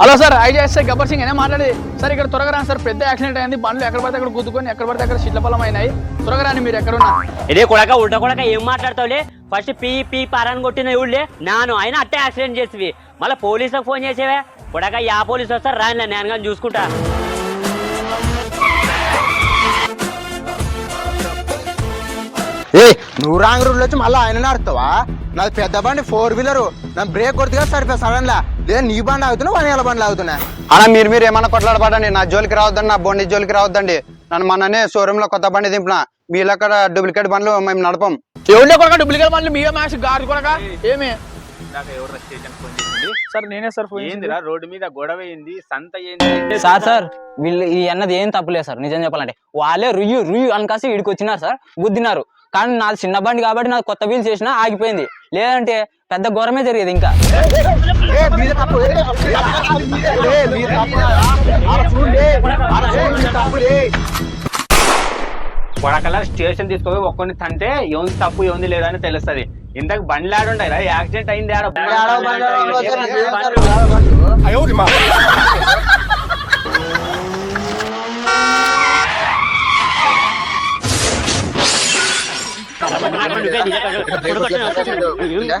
Hello sir IGSI Gabbar Singh ఏమైనా మాట్లాడేది. Sir ఇక్కడ త్వరగా సార్ పెద్ద యాక్సిడెంట్ అయింది. బండ్లు ఎక్కడ పడితే అక్కడ గుద్దుకొని ఎక్కడ పడితే అక్కడ శిట్లపలం అయినాయి. త్వరగా రాని మీరు ఎక్కడున్నా ఇదే కొడక ఉల్టా కొడక ఏం మాట్లాడతావులే? ఫస్ట్ పీ పీ పారాన్ని కొట్టిన ఊళ్ళే నాను ఆయన అట్టే యాక్సిడెంట్ చేసివి. మళ్ళీ పోలీసులకు ఫోన్ చేసేవే? కొడక యా పోలీసు వస్తారు రాని నేను కానీ చూసుకుంటా. ఏ నువ్వు రాంగ్ రూట్ వచ్చి మళ్ళీ ఆయన నడుస్తావా నాది పెద్ద బండి ఫోర్ వీలర్ నా బ్రేక్ కొడుతుగా సరిపోయి సడన్ లా లేదా నీ బండి ఆగుతున్నా వన్ బండి ఆగుతున్నా అన్న మీరు మీరు ఏమన్నా కొట్లాడబడండి నా జోలికి రావద్దండి నా బండి జోలికి రావద్దండి. నన్ను మొన్ననే షోరూమ్లో కొత్త బండి దింపిన. మీలో అక్కడ డూప్లికేట్ బండ్లు మేము నడపం. ఎవరిలో కొడక డూప్లికేట్ బండ్లు? మీరే మ్యాక్స్ గాడి కొడక? ఏమి? సార్ నేనే సార్ ఫోన్ చేసింది. ఏందిరా రోడ్డు మీద గొడవ ఏంది సంత ఏంది సార్ సార్ వీళ్ళు ఈ అన్నది ఏం తప్పులేదు సార్. నిజం చెప్పాలంటే. వాళ్ళే రుయ్యు రుయ్యు అనకాసి ఇడికి వచ్చినారు సార్. గుద్దినారు. కానీ నాది చిన్న బండి కాబట్టి నాది కొత్త వీల్ చేసినా ఆగిపోయింది. లేదంటే పెద్ద ఘోరమే జరిగేది ఇంకా. కొడకల్లా స్టేషన్ తీసుకొని ఒక్కొని తంటే ఎవరి తప్పు ఎవరి లేదని తెలుస్తది. ఇంతకు బండ్లు ఆడుంటాయి యాక్సిడెంట్ అయింది ఆడ. Ya.